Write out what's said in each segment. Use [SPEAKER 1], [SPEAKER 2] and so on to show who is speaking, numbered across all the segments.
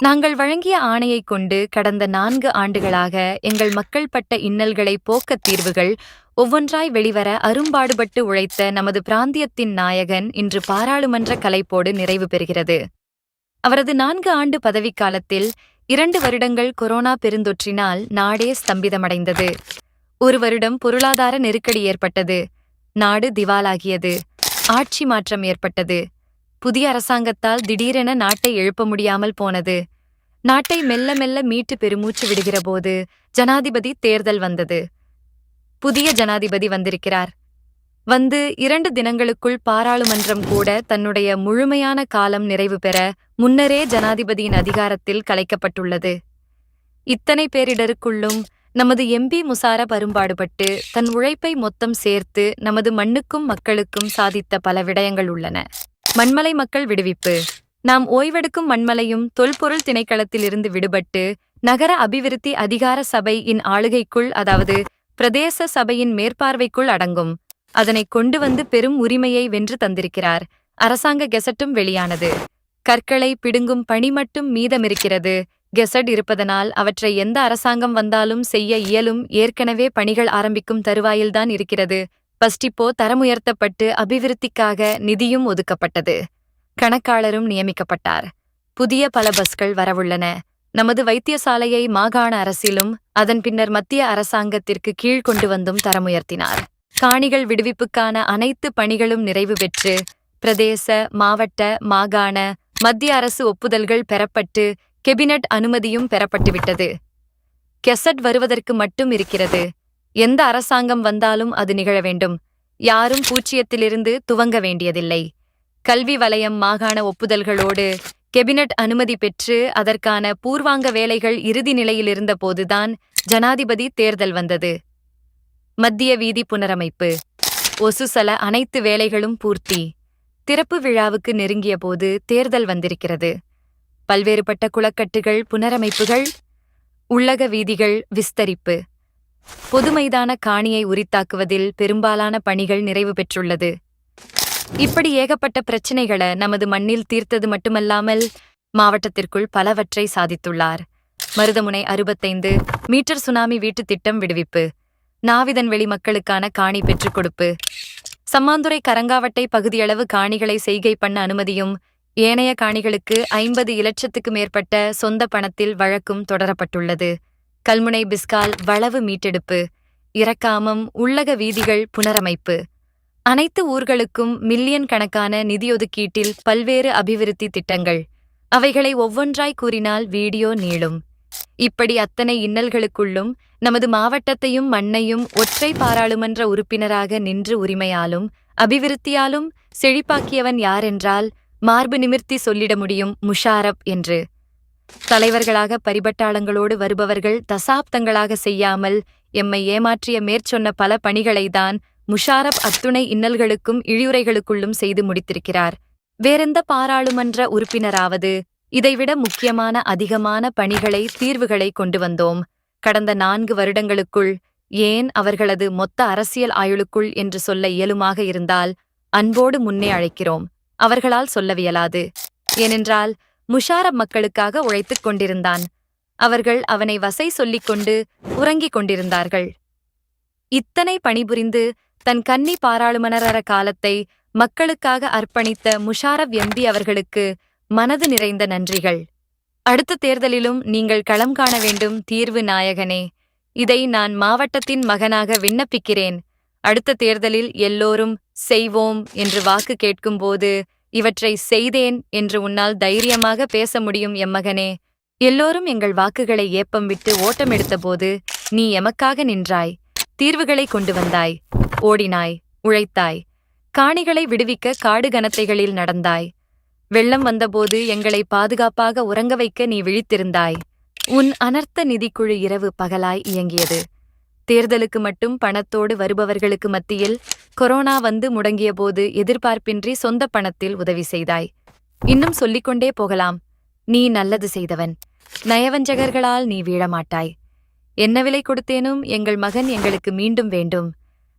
[SPEAKER 1] நாங்கள் வழங்கிய ஆணையைக் கொண்டு கடந்த நான்கு ஆண்டுகளாக எங்கள் மக்கள் பட்ட இன்னல்களை போக்கத் தீர்வுகள் ஒவ்வொன்றாய் வெளிவர அரும்பாடுபட்டு உழைத்த நமது பிராந்தியத்தின் நாயகன் இன்று பாராளுமன்ற கலைப்போடு நிறைவு பெறுகிறது. அவரது நான்கு ஆண்டு பதவிக்காலத்தில் இரண்டு வருடங்கள் கொரோனா பெருந்தொற்றினால் நாடே ஸ்தம்பிதமடைந்தது. ஒரு வருடம் பொருளாதார நெருக்கடி ஏற்பட்டது. நாடு திவாலாகியது. ஆட்சி மாற்றம் ஏற்பட்டது. புதிய அரசாங்கத்தால் திடீரென நாட்டை எழுப்ப முடியாமல் போனது. நாட்டை மெல்ல மெல்ல மீட்டு பெருமூச்சு விடுகிறபோது ஜனாதிபதி தேர்தல் வந்தது. புதிய ஜனாதிபதி வந்திருக்கிறார். வந்து இரண்டு தினங்களுக்குள் பாராளுமன்றம் கூட தன்னுடைய முழுமையான காலம் நிறைவு பெற முன்னரே ஜனாதிபதியின் அதிகாரத்தில் கலைக்கப்பட்டுள்ளது. இத்தனை பேரிடருக்குள்ளும் நமது எம்பி முசார பரும்பாடுபட்டு தன் உழைப்பை மொத்தம் சேர்த்து நமது மண்ணுக்கும் மக்களுக்கும் சாதித்த பல விடயங்கள் உள்ளன. மண்மலை மக்கள் விடுவிப்பு. நாம் ஓய்வெடுக்கும் மண்மலையும் தொல்பொருள் திணைக்களத்திலிருந்து விடுபட்டு நகர அபிவிருத்தி அதிகார சபை இன் ஆளுகைக்குள் அதாவது பிரதேச சபையின் மேற்பார்வைக்குள் அடங்கும். அதனை கொண்டு வந்து பெரும் உரிமையை வென்று தந்திருக்கிறார். அரசாங்க கெசட்டும் வெளியானது. கற்களை பிடுங்கும் பணி மட்டும் மீதமிருக்கிறது. கெசட் இருப்பதனால் அவற்றை எந்த அரசாங்கம் வந்தாலும் செய்ய இயலும். ஏற்கனவே பணிகள் ஆரம்பிக்கும் தருவாயில்தான் இருக்கிறது. பஸ்டிப்போ தரமுயர்த்தப்பட்டு அபிவிருத்திக்காக நிதியும் ஒதுக்கப்பட்டது. கணக்காளரும் நியமிக்கப்பட்டார். புதிய பல பஸ்கள் வரவுள்ளன. நமது வைத்தியசாலையை மாகாண அரசிலும் அதன் பின்னர் மத்திய அரசாங்கத்திற்கு கீழ் கொண்டு வந்தும் தரமுயர்த்தினார். காணிகள் விடுவிப்புக்கான அனைத்து பணிகளும் நிறைவு பெற்று பிரதேச மாவட்ட மாகாண மத்திய அரசு ஒப்புதல்கள் பெறப்பட்டு கெபினட் அனுமதியும் பெறப்பட்டுவிட்டது. கெசட் வருவதற்கு மட்டும் இருக்கிறது. எந்த அரசாங்கம் வந்தாலும் அது நிகழ வேண்டும். யாரும் பூச்சியத்திலிருந்து துவங்க வேண்டியதில்லை. கல்வி வலயம் மாகாண ஒப்புதல்களோடு கெபினட் அனுமதி பெற்று அதற்கான பூர்வாங்க வேலைகள் இறுதி நிலையில் இருந்தபோதுதான் ஜனாதிபதி தேர்தல் வந்தது. மத்திய வீதி புனரமைப்பு. ஒசுசல அனைத்து வேலைகளும் பூர்த்தி. திறப்பு விழாவுக்கு நெருங்கிய போது தேர்தல் வந்திருக்கிறது. பல்வேறுபட்ட குளக்கட்டுகள் புனரமைப்புகள் உள்ளக வீதிகள் விஸ்தரிப்பு. பொது மைதான காணியை உரித்தாக்குவதில் பெரும்பாலான பணிகள் நிறைவு பெற்றுள்ளது. இப்படி ஏகப்பட்ட பிரச்சினைகளை நமது மண்ணில் தீர்த்தது மட்டுமல்லாமல் மாவட்டத்திற்குள் பலவற்றை சாதித்துள்ளார். மருதமுனை அறுபத்தைந்து மீட்டர் சுனாமி வீட்டுத் திட்டம் விடுவிப்பு நாவிதன்வெளி மக்களுக்கான காணி பெற்றுக் கொடுப்பு சம்மாந்துறை கரங்காவட்டை பகுதியளவு காணிகளை செய்கை பண்ண அனுமதியும் ஏனைய காணிகளுக்கு ஐம்பது இலட்சத்துக்கு மேற்பட்ட சொந்த பணத்தில் வழக்கும் தொடரப்பட்டுள்ளது. கல்முனை பிஸ்கால் வளவு மீட்டெடுப்பு இறக்காமம் உள்ளக வீதிகள் புனரமைப்பு. அனைத்து ஊர்களுக்கும் மில்லியன் கணக்கான நிதியொதுக்கீட்டில் பல்வேறு அபிவிருத்தி திட்டங்கள். அவைகளை ஒவ்வொன்றாய் கூறினால் வீடியோ நீளும். இப்படி அத்தனை இன்னல்களுக்குள்ளும் நமது மாவட்டத்தையும் மண்ணையும் ஒற்றை பாராளுமன்ற உறுப்பினராக நின்று உரிமையாலும் அபிவிருத்தியாலும் செழிப்பாக்கியவன் யாரென்றால் மார்பு நிமிர்த்தி சொல்லிட முடியும் முஷாரப் என்று. தலைவர்களாக பரிபட்டாளங்களோடு வருபவர்கள் தசாப்தங்களாக செய்யாமல் எம்மை ஏமாற்றிய மேற்சொன்ன பல பணிகளைதான் முஷாரப் அத்துணை இன்னல்களுக்கும் இழியுரைகளுக்குள்ளும் செய்து முடித்திருக்கிறார். வேறெந்த பாராளுமன்ற உறுப்பினராவது இதைவிட முக்கியமான அதிகமான பணிகளை தீர்வுகளை கொண்டு வந்தோம். கடந்த நான்கு வருடங்களுக்குள் ஏன் அவர்களது மொத்த அரசியல் ஆயுளுக்குள் என்று சொல்ல இயலுமாக இருந்தால் அன்போடு முன்னே அழைக்கிறோம். அவர்களால் சொல்லவியலாது ஏனென்றால் முஷாரப் மக்களுக்காக உழைத்துக் கொண்டிருந்தான். அவர்கள் அவனை வசை சொல்லிக் கொண்டு உறங்கிக் கொண்டிருந்தார்கள். இத்தனை பணிபுரிந்து தன் கன்னி பாராளுமணர காலத்தை மக்களுக்காக அர்ப்பணித்த முஷாரப் எம்பி அவர்களுக்கு மனது நிறைந்த நன்றிகள். அடுத்த தேர்தலிலும் நீங்கள் களம் காண வேண்டும் தீர்வு நாயகனே. இதை நான் மாவட்டத்தின் மகனாக விண்ணப்பிக்கிறேன். அடுத்த தேர்தலில் எல்லோரும் செய்வோம் என்று வாக்கு கேட்கும்போது இவற்றை செய்தேன் என்று உன்னால் தைரியமாக பேச முடியும் எம்மகனே எல்லோரும் எங்கள் வாக்குகளை ஏப்பம் விட்டு ஓட்டம் எடுத்தபோது நீ எமக்காக நின்றாய். தீர்வுகளை கொண்டு வந்தாய். ஓடினாய். உழைத்தாய். காணிகளை விடுவிக்க காடு கனத்தைகளில் நடந்தாய். வெள்ளம் வந்தபோது எங்களை பாதுகாப்பாக உறங்க வைக்க நீ விழித்திருந்தாய். உன் அனர்த்த நிதிக்குழு இரவு பகலாய் இயங்கியது. தேர்தலுக்கு மட்டும் பணத்தோடு வருபவர்களுக்கு மத்தியில் கொரோனா வந்து முடங்கியபோது எதிர்பார்ப்பின்றி சொந்த பணத்தில் உதவி செய்தாய். இன்னும் சொல்லிக்கொண்டே போகலாம். நீ நல்லது செய்தவன். நயவஞ்சகர்களால் நீ வீழமாட்டாய். என்ன விலை கொடுத்தேனும் எங்கள் மகன் எங்களுக்கு மீண்டும் வேண்டும்.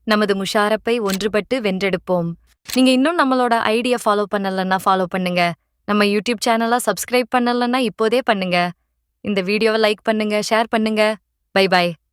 [SPEAKER 1] நமது முஷாரப்பை ஒன்றுபட்டு வென்றெடுப்போம். நீங்க இன்னும் நம்மளோட ஐடியா ஃபாலோ பண்ணலன்னா ஃபாலோ பண்ணுங்க. நம்ம யூடியூப் சேனலா சப்ஸ்கிரைப் பண்ணலன்னா இப்போதே பண்ணுங்க. இந்த வீடியோவை லைக் பண்ணுங்க ஷேர் பண்ணுங்க. By by